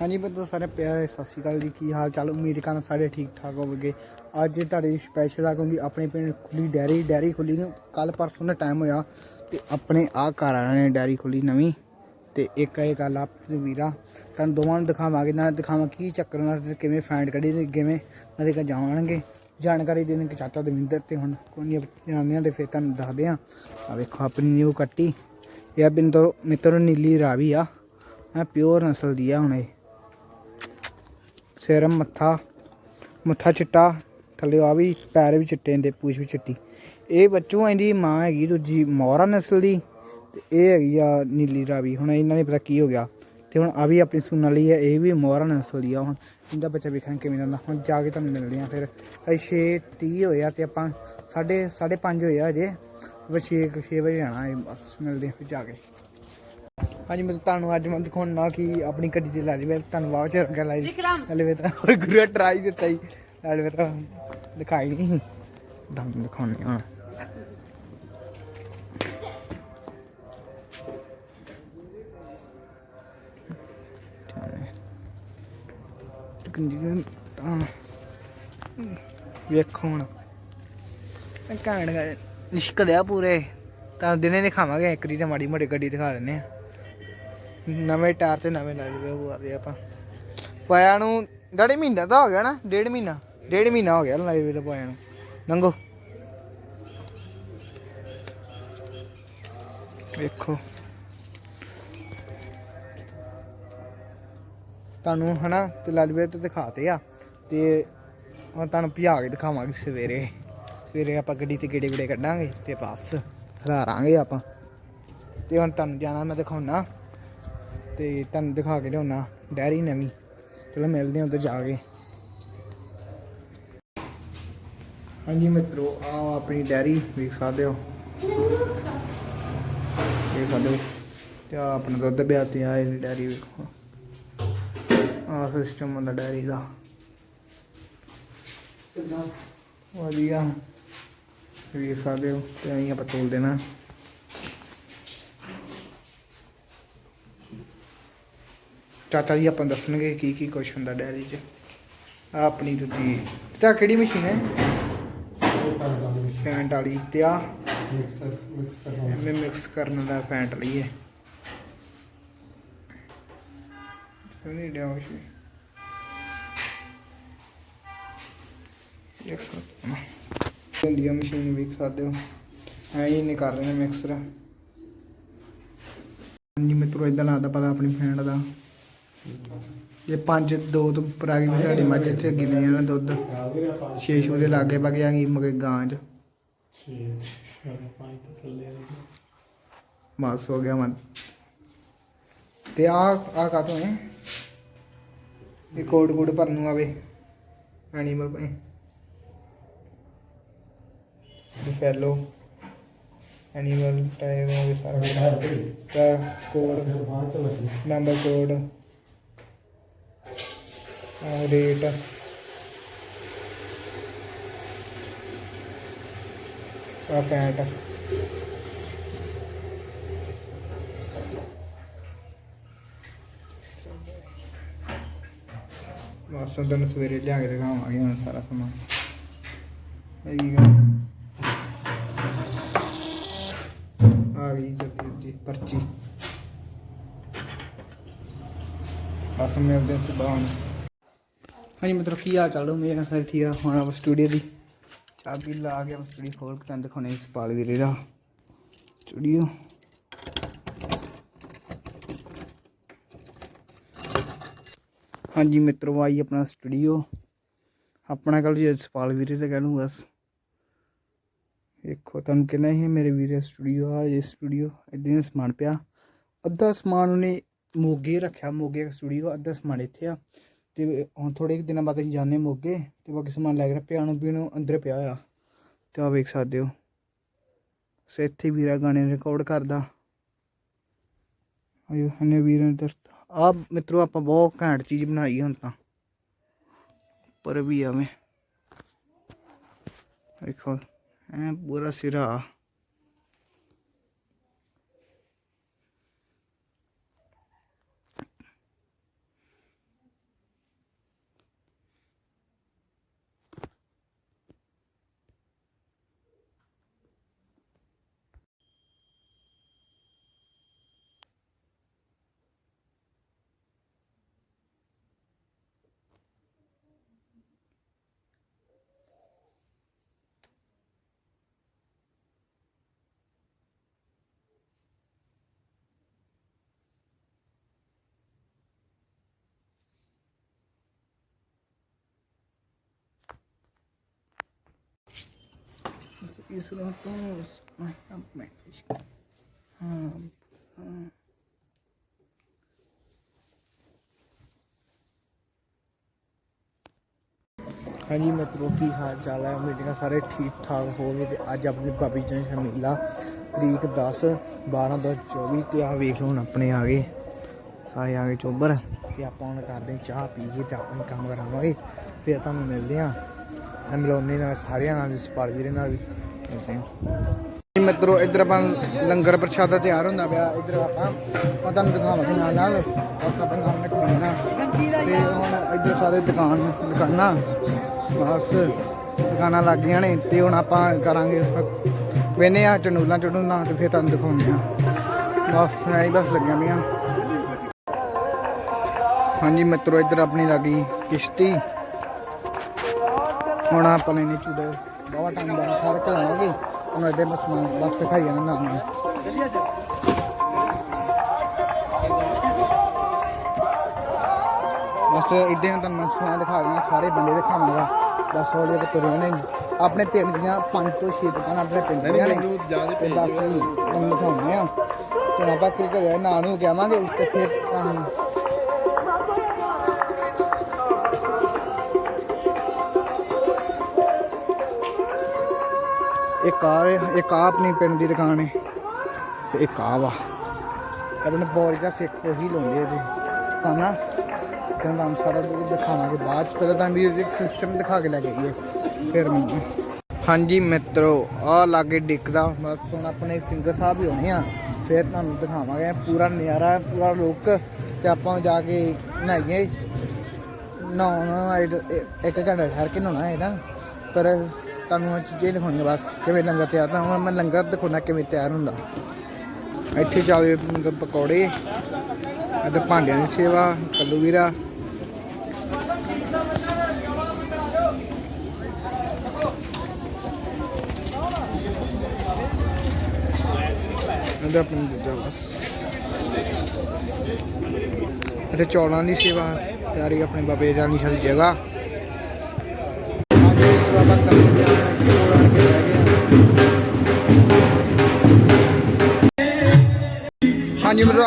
ਹਾਂਜੀ ਬੰਦੋ ਸਾਰੇ ਪਿਆਰੇ ਸਤਿ ਸ਼੍ਰੀ ਅਕਾਲ ਜੀ। ਕੀ ਹਾਲ ਚਾਲ? ਉਮੀਦ ਕਰਨ ਸਾਰੇ ਠੀਕ ਠਾਕ ਹੋਵੋਗੇ। ਅੱਜ ਤੁਹਾਡੇ ਸਪੈਸ਼ਲ ਆ ਕਿਉਂਕਿ ਆਪਣੇ ਪਿੰਡ ਖੁੱਲੀ ਡੈਰੀ ਡੈਰੀ ਖੁੱਲੀ ਨੂੰ ਕੱਲ ਪਰਸੋਂ ਦਾ ਟਾਈਮ ਹੋਇਆ ਤੇ ਆਪਣੇ ਆ ਘਰ ਵਾਲਿਆਂ ਨੇ ਡੈਰੀ ਖੁੱਲੀ ਨਵੀਂ ਤੇ ਇੱਕ ਇਹ ਗੱਲ ਆ ਵੀਰਾ, ਤੁਹਾਨੂੰ ਦੋਵਾਂ ਨੂੰ ਦਿਖਾਵਾਂਗੇ, ਨਾਲ ਦਿਖਾਵਾਂ ਕੀ ਚੱਕਰ ਨਾਲ ਕਿਵੇਂ ਫੈਂਡ ਕੱਢੀ ਤੇ ਕਿਵੇਂ ਉਹਦੇ ਕੋਲ ਜਾਵਾਂਗੇ ਜਾਣਕਾਰੀ ਦੇਣ ਕਿ ਚਾਚਾ ਦਵਿੰਦਰ ਤੇ ਹੁਣ ਕੋਈ ਜਾਣਿਆਂ ਦੇ ਫਿਰ ਤੁਹਾਨੂੰ ਦੱਸਦੇ ਆ ਆ ਵੇਖੋ ਆਪਣੀ ਨਿਊ ਕੱਟੀ। ਇਹ ਆ ਬਿੰਦੋ, ਮਿੱਤਰ ਨੀਲੀ ਰਾਵੀ ਆ। ਆ ਪਿਓਰ ਨਸਲ ਦੀ ਆ ਹੁਣ ਇਹ। ਸਿਰ ਮੱਥਾ ਮੱਥਾ ਚਿੱਟਾ, ਥੱਲੇ ਆ ਵੀ ਪੈਰ ਵੀ ਚਿੱਟੇ ਨੇ ਪੂਛ ਵੀ ਚਿੱਟੀ। ਇਹ ਬੱਚੂ ਇਹਦੀ ਮਾਂ ਹੈਗੀ ਦੂਜੀ ਮੋਹਰਾ ਨਸਲ ਦੀ, ਤੇ ਇਹ ਹੈਗੀ ਆ ਨੀਲੀ ਰਾਵੀ। ਹੁਣ ਇਹਨਾਂ ਨੇ ਪਤਾ ਕੀ ਹੋ ਗਿਆ, ਤੇ ਹੁਣ ਆ ਵੀ ਆਪਣੀ ਸੁਣਨ ਵਾਲੀ ਹੈ ਇਹ ਵੀ ਮੋਹਰਾ ਨਸਲ ਦੀ ਆ ਹੁਣ। ਇਹਦਾ ਬੱਚਾ ਵੇਖਾਂਗੇ ਕਿਵੇਂ ਦਾ ਹੁਣ ਜਾ ਕੇ ਤੁਹਾਨੂੰ ਮਿਲਦੇ ਆ ਫਿਰ। ਅਸੀਂ 6:30 ਹੋਏ ਆ ਤੇ ਆਪਾਂ 5:30 5:30 ਹੋਏ ਆ ਅਜੇ ਬਸ 6 6 ਵਜੇ ਜਾਣਾ ਬਸ ਮਿਲਦੇ ਆ ਫਿਰ ਜਾ ਕੇ। ਹਾਂਜੀ ਮੈਂ ਤੁਹਾਨੂੰ ਅੱਜ ਮੈਂ ਦਿਖਾਉਣਾ ਕਿ ਆਪਣੀ ਗੱਡੀ ਤੇ ਲੈ ਜਵੇ ਤੁਹਾਨੂੰ ਚ ਰੰਗਾ ਲਾਈ। ਵਿਕਰਮ! ਹਲੇ ਵੇ ਤਾਂ ਹੋਰ ਗੁਰੂ ਟਰਾਈ ਦਿੱਤਾ ਹੀ। ਹਲੇ ਵੇ ਤਾਂ ਦਿਖਾਈ ਨਹੀਂ। ਦਮ ਦਿਖਾਉਣੇ ਹਾਂ ਕੰਜੀ ਤਾਂ ਵੇਖੋ ਹੁਣ। ਕਾਣ ਨਿਸ਼ਕਦਿਆ ਪੂਰੇ। ਤਾਂ ਦਿਨੇ ਨਹੀਂ ਖਾਵਾਂਗੇ ਇੱਕ ਦੀ ਤੇ ਮਾੜੀ ਮੋਟੀ ਗੱਡੀ ਦਿਖਾ ਦਿੰਨੇ ਆ। ਨਵੇਂ ਟਾਇਰ ਤੇ ਨਵੇਂ ਲੈ ਲਵੇ, ਉਹ ਆਦੇ ਆਪਾਂ। ਪਾਇਆ ਨੂੰ ਡੇਢ ਮਹੀਨਾ ਤਾਂ ਹੋ ਗਿਆ ਨਾ, ਡੇਢ ਮਹੀਨਾ ਡੇਢ ਮਹੀਨਾ ਹੋ ਗਿਆ ਲਾਈਵ ਤੇ ਪਾਇਆ ਨੂੰ। ਨੰਗੋ। ਵੇਖੋ। ਤੁਹਾਨੂੰ ਹਨਾ, ਤੇ ਲਾਲਵੇ ਤੇ ਦਿਖਾਤੇ ਆ। ਤੇ ਹੁਣ ਤੁਹਾਨੂੰ ਭਜਾ ਕੇ ਦਿਖਾਵਾਂਗੇ ਸਵੇਰੇ। ਸਵੇਰੇ ਆਪਾਂ ਗੱਡੀ ਤੇ ਗੇੜੇ ਗੇੜੇ ਕੱਢਾਂਗੇ ਤੇ ਬਸ, ਖਲਾਰਾਂਗੇ ਆਪਾਂ। ਤੇ ਹੁਣ ਤੁਹਾਨੂੰ ਜਾਣਾ ਮੈਂ ਦਿਖਾਉਣਾ। ਤੇ ਤੁਹਾਨੂੰ ਦਿਖਾ ਕੇ ਲਿਆਉਣਾ, ਡੈਰੀ ਨਵੀਂ। ਚਲੋ ਮਿਲਦੇ ਹਾਂ ਉੱਧਰ ਜਾ ਕੇ। ਹਾਂਜੀ ਮਿੱਤਰੋ ਆਓ ਆਪਣੀ ਡੈਰੀ ਵੇਖ ਸਕਦੇ ਹੋ। ਇਹ ਸਕਦੇ ਹੋ ਤੇ ਆਹ ਆਪਣਾ ਦੁੱਧ ਪਿਆ ਤੇ ਆ ਇਹ ਡੈਰੀ ਵੇਖੋ। ਆ ਸਿਸਟਮ ਹੁੰਦਾ ਡੈਰੀ ਦਾ। ਵਧੀਆ। ਵੇਖ ਸਕਦੇ ਹੋ, ਤੇ ਅਸੀਂ ਆਪਾਂ ਤੋਲ ਦੇਣਾ। ਚਾਚਾ ਜੀ ਆਪਾਂ ਦੱਸਣਗੇ ਕੀ ਕੀ ਕੁਛ ਹੁੰਦਾ ਡੈਰੀ 'ਚ। ਆ ਆਪਣੀ ਦੂਜੀ ਤਾਂ ਕਿਹੜੀ ਮਸ਼ੀਨ ਹੈ? ਫੈਂਟ ਵਾਲੀ। ਤੇ ਆ ਮਿਕਸਰ ਮਿਕਸ ਕਰਨਾ ਐਵੇਂ ਮਿਕਸ ਕਰਨ ਦਾ ਫੈਂਟ ਲਈ ਹੈ ਨਹੀਂ। ਡਿਆ ਹੋਈ ਇੱਕ ਸਾਥ ਹੁੰਦੀ ਆ ਮਸ਼ੀਨ ਵੇਖ ਸਕਦੇ ਹੋ। ਐ ਹੀ ਨਹੀਂ ਕਰ ਰਹੇ ਨੇ ਮਿਕਸਰ ਹਾਂਜੀ ਮਿੱਤਰੋ ਇਦਾਂ ਲੱਗਦਾ ਪਤਾ ਆਪਣੀ ਫੈਂਟ ਦਾ। ਇਹ ਪੰਜ ਦੋ ਤੋਂ ਉੱਪਰ ਆ ਗਈ ਵੀ ਸਾਡੀ ਮੱਝ ਚ ਗਿਣੇ ਜਾਣਾ ਦੁੱਧ ਆ ਗਿਆ ਪੰਜ ਛੇ ਛੂ ਦੇ ਲਾਗੇ ਬਗ ਆ ਗਈ ਮਗੇ ਗਾਂ ਚ। ਬਸ ਹੋ ਗਿਆ ਮਨ। ਤੇ ਆ ਆ ਕਾ ਤੋਂ ਹੈ ਇਹ ਕੋਡ ਕੋਡ ਭਰਨ ਨੂੰ ਆਵੇ ਐਨੀਮਲ ਪਏ ਇਹ ਫੈਲੋ ਐਨੀਮਲ ਟਾਈਪ ਹੋ ਗਿਆ ਸਾਰਾ ਕੋਡ ਨੰਬਰ ਕੋਡ ਰੇਟ। ਆ ਪੈਂਟ। ਬਸ ਦਿਨ ਸਵੇਰੇ ਲਿਆ ਕੇ ਦਿਖਾਵਾਂਗੇ ਹੁਣ ਸਾਰਾ ਸਮਾਨ। ਇਹ ਕੀ ਗੱਲ? ਆ ਗਈ ਜੱਦੀ ਪਰਚੀ। ਬਸ ਮਿਲਦੇ ਹਾਂ ਸੁਬਾਹ ਹੁਣ ਹਾਂਜੀ ਮਤਲਬ ਕੀ ਹਾਲ ਚਾਲ ਹੋ ਮੇਰਾ ਸਾਰੇ ਠੀਕ ਆ। ਹੁਣ ਆਪਾਂ ਸਟੂਡੀਓ ਦੀ ਚਾਬੀ ਲਾ ਕੇ ਆਪਾਂ ਸਟੂਡੀਓ ਖੋਲ ਕੇ ਤੁਹਾਨੂੰ ਦਿਖਾਉਣੇ ਸਪਾਲ ਵੀਰੇ ਦਾ ਸਟੂਡੀਓ ਹਾਂਜੀ ਮਿੱਤਰੋ, ਆਈ ਆਪਣਾ ਸਟੂਡੀਓ ਆਪਣਾ ਕੱਲ ਜੇ ਸਪਾਲ ਵੀਰੇ ਦਾ ਕਹਿ ਲੂੰ ਬਸ। ਦੇਖੋ, ਤੁਹਾਨੂੰ ਕਹਿੰਦਾ ਇਹ ਮੇਰੇ ਵੀਰੇ ਸਟੂਡੀਓ ਆ, ਇਹ ਸਟੂਡੀਓ ਇਦਾਂ ਦਾ ਸਮਾਨ ਪਿਆ। ਅੱਧਾ ਸਮਾਨ ਉਹਨੇ ਮੋਗੇ ਰੱਖਿਆ, ਮੋਗੇ ਸਟੂਡੀਓ ਅੱਧਾ ਸਮਾਨ ਇੱਥੇ ਆ। ਤੇ ਹੁਣ ਥੋੜੇ ਦਿਨਾਂ ਬਾਅਦ ਅਸੀਂ ਜਾਣੇ ਮੋਗੇ ਤੇ ਬਾਕੀ ਸਮਾਨ ਲੈ ਕੇ ਪਿਆਨੋ ਪੀਣੋ ਅੰਦਰ ਪਿਆ ਆ। ਤੇ ਆ ਵੇਖ ਸਕਦੇ ਹੋ। ਸੋ ਇੱਥੇ ਵੀਰਾ ਗਾਣੇ ਰਿਕਾਰਡ ਕਰਦਾ। ਆਇਓ ਹਨੇ ਵੀਰਾਂ ਦਰ ਆ ਮਿੱਤਰੋ ਆਪਾਂ ਬਹੁਤ ਘੈਂਟ ਚੀਜ਼ ਬਣਾਈ ਹੁਣ ਤਾਂ। ਪਰ ਵੀ ਆਵੇਂ ਵੇਖੋ ਐ ਪੂਰਾ ਸਿਰਾ। ਇਸ ਨੂੰ ਤੋਂ ਮੈਂ ਹਾਂਜੀ ਮਿੱਤਰੋ, ਕੀ ਹਾਲ ਚਾਲ ਹੈ? ਉਮੀਦਾਂ ਸਾਰੇ ਠੀਕ ਠਾਕ ਹੋਵੇ ਤੇ ਅੱਜ ਆਪਣੀ ਭਾਬੀ ਜਨ ਸ਼ਮੀਲਾ ਤਰੀਕ 10 12 2024 ਤੇ ਆ ਵੇਖ ਲਓ ਹੁਣ ਆਪਣੇ ਆ ਗਏ, ਸਾਰੇ ਆ ਗਏ ਚੋਬਰ ਤੇ ਆਪਾਂ ਹੁਣ ਕਰਦੇ ਹਾਂ ਚਾਹ ਪੀ ਕੇ ਤੇ ਆਪਾਂ ਕੰਮ ਕਰਾਵਾਂਗੇ। ਫਿਰ ਤੁਹਾਨੂੰ ਮਿਲਦੇ ਆ ਮਿਲਾਉਣੇ ਨਾਲ, ਸਾਰਿਆਂ ਨਾਲ ਸਪਾਲ ਵੀਰੇ ਨਾਲ ਵੀ। ਮਿਲਦੇ ਮਿੱਤਰੋ ਇੱਧਰ ਆਪਾਂ ਲੰਗਰ ਪ੍ਰਸ਼ਾਦਾ ਤਿਆਰ ਹੁੰਦਾ ਪਿਆ। ਇੱਧਰ ਆਪਾਂ ਮੈਂ ਤੁਹਾਨੂੰ ਦਿਖਾਵਾਂਗੇ ਨਾਲ ਨਾਲ। ਬਸ ਆਪਾਂ ਨਾਮ ਨੇ ਕਮੀਨਾ ਤੇ ਹੁਣ ਇੱਧਰ ਸਾਰੇ ਦੁਕਾਨ ਦੁਕਾਨਾਂ। ਬਸ ਦੁਕਾਨਾਂ ਲੱਗ ਗਈਆਂ ਨੇ। ਤੇ ਹੁਣ ਆਪਾਂ ਕਰਾਂਗੇ ਵੇਨੇ ਆ ਚਨੂਲਾ ਚੜੂਨਾ ਤੇ ਫਿਰ ਤੁਹਾਨੂੰ ਦਿਖਾਉਂਦੇ ਆ ਬਸ ਐਂ ਹੀ ਬਸ ਲੱਗੀਆਂ ਪਈਆਂ। ਹਾਂਜੀ ਮਿੱਤਰੋ ਇੱਧਰ ਆਪਣੀ ਲੱਗੀ ਕਿਸ਼ਤੀ। ਹੁਣ ਆਪਾਂ ਲੈਣੇ ਚੂੜੇ। ਬਹੁਤ ਟਾਈਮ ਬਾਅਦ ਫ਼ਰਕ ਲਾਵਾਂਗੇ ਹੁਣ ਇੱਧਰ ਬਸ ਸਮਾਨ ਬਸ ਦਿਖਾਈ ਜਾਣਾ ਨਾਲ ਨਾਲ। ਬਸ ਇਦਾਂ ਤੁਹਾਨੂੰ ਮੈਂ ਸਮਾਨ ਦਿਖਾ ਦੇਣਾ ਸਾਰੇ ਬੰਦੇ ਦਿਖਾਵਾਂਗਾ। ਬਸ ਹੌਲੀ ਹੌਲੀ ਤੁਰੇ ਨੇ। ਆਪਣੇ ਪਿੰਡ ਦੀਆਂ ਪੰਜ ਤੋਂ ਛੇ ਦੁਕਾਨਾਂ ਆਪਣੇ ਪਿੰਡ ਦੀਆਂ ਨੇ। ਤੇ ਬਸ ਤੁਹਾਨੂੰ ਦਿਖਾਉਂਦੇ ਆ। ਤੇ ਆਪਾਂ ਕ੍ਰਿਕਟ ਨਾਲ ਨੂੰ ਜਾਵਾਂਗੇ ਤੇ ਫਿਰ ਤੁਹਾਨੂੰ ਇੱਕ ਆ ਇੱਕ ਆ ਆਪਣੀ ਪਿੰਡ ਦੀ ਦੁਕਾਨ ਹੈ ਤੇ ਇੱਕ ਆ ਵਾ। ਆਪਣੇ ਬੋਰ ਦਾ ਸਿੱਖ ਉਹੀ ਲਾਉਂਦੇ ਇਹਦੇ ਦੁਕਾਨਾਂ ਤੇ ਤੁਹਾਨੂੰ ਸਾਰਾ ਕੁਝ ਦਿਖਾਵਾਂਗੇ ਬਾਅਦ ਚ। ਪਹਿਲਾਂ ਤਾਂ ਮਿਊਜ਼ਿਕ ਸਿਸਟਮ ਦਿਖਾ ਕੇ ਲੈ ਕੇ ਆਈਏ। ਫਿਰ ਮੈਨੂੰ ਹਾਂਜੀ ਮਿੱਤਰੋ, ਆ ਲਾਗੇ ਡਿੱਕਦਾ ਬਸ ਹੁਣ ਆਪਣੇ ਸਿੰਗਰ ਸਾਹਿਬ ਹੀ ਹੋਣੇ ਆ। ਫਿਰ ਤੁਹਾਨੂੰ ਦਿਖਾਵਾਂਗੇ। ਪੂਰਾ ਨਜ਼ਾਰਾ, ਪੂਰਾ ਲੁੱਕ ਤੇ ਆਪਾਂ ਜਾ ਕੇ ਨਹਾਈਏ। ਨਹਾਉਣਾ ਇੱਕ ਘੰਟਾ ਠਹਿਰ ਕੇ ਨਹਾਉਣਾ ਹੈ ਨਾ। ਪਰ ਤੁਹਾਨੂੰ ਇਹ ਚੀਜ਼ਾਂ ਹੀ ਦਿਖਾਉਣੀਆਂ, ਬਸ ਕਿਵੇਂ ਲੰਗਰ ਤਿਆਰ ਤਾਂ ਹੁਣ ਮੈਂ ਲੰਗਰ ਦਿਖਾਉਣਾ ਕਿਵੇਂ ਤਿਆਰ ਹੁੰਦਾ। ਇੱਥੇ ਚੱਲਦੇ ਪਕੌੜੇ ਅਤੇ ਭਾਂਡਿਆਂ ਦੀ ਸੇਵਾ, ਕੱਲੂ ਵੀਰਾ। ਇਹਦਾ ਆਪਣੀ ਦੂਜਾ ਬਸ। ਅਤੇ ਚੌਲਾਂ ਦੀ ਸੇਵਾ, ਤਿਆਰੀ ਆਪਣੇ ਬਾਬੇ ਰਾਣੀ ਸਾਡੀ ਜਗ੍ਹਾ। ਬਾਬਾ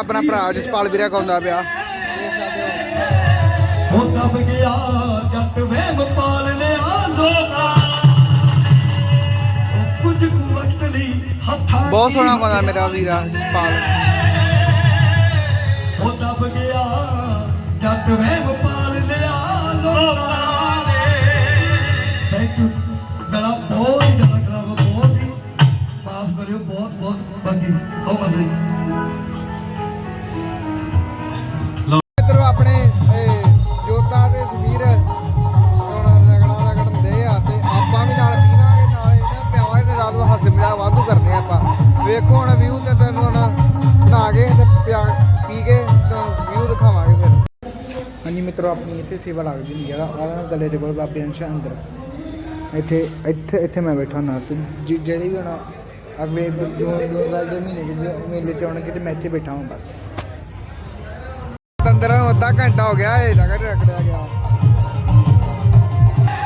ਆਪਣਾ ਭਰਾ ਜਸਪਾਲ ਵੀਰਾ ਗਾਉਂਦਾ ਪਿਆ। ਹੋ ਦਬ ਗਿਆ ਜੱਟ ਵਹਿਮ ਪਾਲ ਲਿਆ ਲੋਕਾਂ। ਉਹ ਕੁਝ ਕੁ ਵਕਤ ਲਈ ਹੱਥਾਂ ਬਹੁਤ ਸੋਹਣਾ ਗਾਉਂਦਾ ਮੇਰਾ ਵੀਰਾ ਜਸਪਾਲ। ਹੋ ਦਬ ਗਿਆ ਜੱਟ ਵਹਿਮ ਪਾਲ ਲਿਆ ਲੋਕਾਂ ਨੇ। ਥੈਂਕ ਯੂ ਗਲਾ ਬਹੁਤ ਹੀ ਜ਼ਿਆਦਾ ਖਰਾਬ ਹੈ, ਬਹੁਤ ਹੀ। ਮਾਫ ਕਰਿਓ ਬਹੁਤ ਬਹੁਤ। ਬਾਕੀ ਹੋ ਬੰਦੇ ਮਿੱਤਰੋ, ਆਪਣੀ ਇੱਥੇ ਸੇਵਾ ਲੱਗਦੀ ਹੁੰਦੀ ਆ। ਆਹ ਗਲੇ ਦੇ ਕੋਲ ਬਾਬੇ ਅੰਸ਼ ਅੰਦਰ। ਇੱਥੇ ਇੱਥੇ ਇੱਥੇ ਮੈਂ ਬੈਠਾ ਨਾ। ਤੇ ਜਿ- ਵੀ ਹੁਣ ਅਗਲੇ ਜੂਨ ਜੁਲਾਈ ਮਹੀਨੇ ਚ ਮੇਲੇ ਚ ਆਉਣਗੇ ਤੇ ਮੈਂ ਇੱਥੇ ਬੈਠਾ ਹਾਂ ਬਸ। ਤੰਦਰਾਂ ਅੱਧਾ ਘੰਟਾ ਹੋ ਗਿਆ ਇਹ ਲਗਾ ਰਖੜਿਆ ਗਿਆ।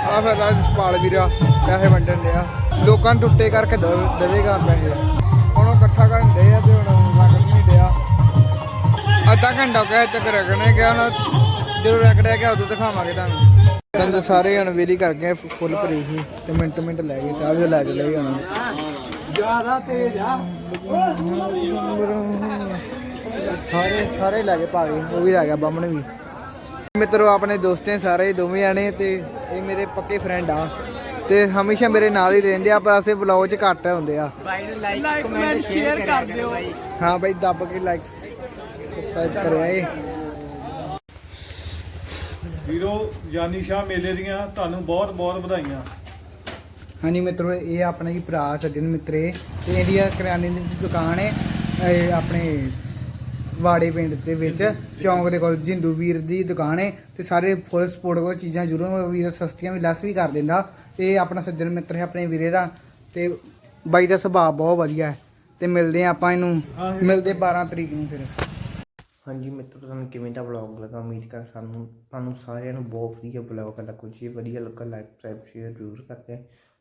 ਆ ਫਿਰ ਅੱਜ ਸਪਾਲ ਵੀਰਾ, ਪੈਸੇ ਵੰਡਣ ਡਿਆ। ਲੋਕਾਂ ਨੂੰ ਟੁੱਟੇ ਕਰਕੇ ਦੇਵੇਗਾ ਪੈਸੇ। ਹੁਣ ਉਹ ਇਕੱਠਾ ਕਰਨ ਦੇ ਆ ਤੇ ਹੁਣ ਲੱਗਣ ਨਹੀਂ ਡਿਆ। ਅੱਧਾ ਘੰਟਾ ਹੋ ਗਿਆ ਇੱਥੇ ਤੱਕ ਰਗਣੇ ਗਿਆ ਹੁਣ ਜਦੋਂ ਰਗੜਿਆ ਗਿਆ ਉਦੋਂ ਦਿਖਾਵਾਂਗੇ ਤੁਹਾਨੂੰ। ਤੰਦ ਸਾਰੇ ਅਣਵੇਲੀ ਕਰ ਗਏ ਫੁੱਲ ਭਰੀ ਸੀ। ਤੇ ਮਿੰਟ ਮਿੰਟ ਲੈ ਗਏ ਤਾਂ ਵੀ ਲੈ ਕੇ ਹੁਣ ਜ਼ਿਆਦਾ ਤੇਜ਼ ਆ। ਸਾਰੇ ਸਾਰੇ ਲੈ ਕੇ ਭਾਗੇ ਉਹ ਵੀ ਲੈ ਗਿਆ ਬਾਹਮਣ ਵੀ। ਮਿੱਤਰੋ ਆਪਣੇ ਦੋਸਤੇ ਸਾਰੇ ਦੋਵੇਂ ਜਾਣੇ ਤੇ ਇਹ ਮੇਰੇ ਪੱਕੇ ਫਰੈਂਡ ਆ। ਤੇ ਹਮੇਸ਼ਾ ਮੇਰੇ ਨਾਲ ਹੀ ਰਹਿੰਦੇ ਆ ਪਰ ਅਸੀਂ ਵਲੌਗ 'ਚ ਘੱਟ ਹੁੰਦੇ ਆ। ਲਾਈਕ ਕਮੈਂਟ ਸ਼ੇਅਰ ਕਰ ਦਿਓ। ਹਾਂ ਬਾਈ ਦੱਬ ਕੇ ਲਾਈਕ ਸਬਸਕ੍ਰਾਈਬ ਕਰਿਆ ਏ। ਵੀਰੋ ਜਾਨੀ ਸ਼ਾਹ ਮੇਲੇ ਦੀਆਂ ਤੁਹਾਨੂੰ ਬਹੁਤ ਬਹੁਤ ਵਧਾਈਆਂ। ਹਾਂਜੀ ਮਿੱਤਰੋ ਇਹ ਆਪਣੇ ਹੀ ਭਰਾ ਸੱਜਣ ਮਿੱਤਰੇ ਤੇ ਇਹਦੀ ਆ ਕਰਿਆਨੇ ਦੀ ਦੁਕਾਨ ਹੈ ਇਹ ਆਪਣੇ ਵਾੜੇ ਪਿੰਡ ਦੇ ਵਿੱਚ ਚੌਂਕ ਦੇ ਕੋਲ ਜਿੰਦੂ ਵੀਰ ਦੀ ਦੁਕਾਨ ਹੈ ਤੇ ਸਾਰੇ ਫੁੱਲ ਸਪੋਰਟ ਕੋ ਚੀਜ਼ਾਂ ਜ਼ਰੂਰ ਵੀਰ ਸਸਤੀਆਂ ਵੀ ਲੈਸ ਵੀ ਕਰ ਦਿੰਦਾ। ਤੇ ਇਹ ਆਪਣਾ ਸੱਜਣ ਮਿੱਤਰ ਹੈ ਆਪਣੇ ਵੀਰੇ ਦਾ ਤੇ ਬਾਈ ਦਾ ਸੁਭਾਅ ਬਹੁਤ ਵਧੀਆ ਹੈ। ਤੇ ਮਿਲਦੇ ਆ ਆਪਾਂ ਇਹਨੂੰ। ਮਿਲਦੇ 12 ਤਰੀਕ ਨੂੰ ਫਿਰ। ਹਾਂਜੀ ਮਿੱਤਰੋ ਤੁਹਾਨੂੰ ਕਿਵੇਂ ਦਾ ਵਲੌਗ ਲੱਗਾ, ਉਮੀਦ ਕਰ ਸਾਨੂੰ, ਤੁਹਾਨੂੰ ਸਾਰਿਆਂ ਨੂੰ ਬਹੁਤ ਵਧੀਆ ਵਲੌਗ ਲੱਗਾ ਜੇ ਵਧੀਆ ਲੱਗਾ ਲਾਈਕ ਸਬਸਕ੍ਰਾਈਬ ਸ਼ੇਅਰ ਜ਼ਰੂਰ ਕਰਦੇ।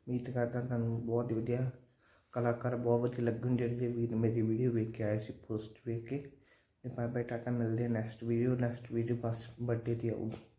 ਉਮੀਦ ਕਰਦਾ ਤੁਹਾਨੂੰ ਬਹੁਤ ਹੀ ਵਧੀਆ ਕਲਾਕਾਰ, ਬਹੁਤ ਵਧੀਆ ਲੱਗਣ ਜਿਹੜੇ ਵੀ ਮੇਰੀ ਵੀਡੀਓ ਵੇਖ ਕੇ ਆਏ ਸੀ ਪੋਸਟ ਵੇਖ ਕੇ। ਤੇ ਬਾਏ ਬਾਏ ਟਾਟਾ, ਮਿਲਦੇ ਆ ਨੈਕਸਟ ਵੀਡੀਓ ਨੈਕਸਟ ਵੀਡੀਓ ਬਸ ਬਰਥਡੇ ਦੀ ਆਊਗੀ।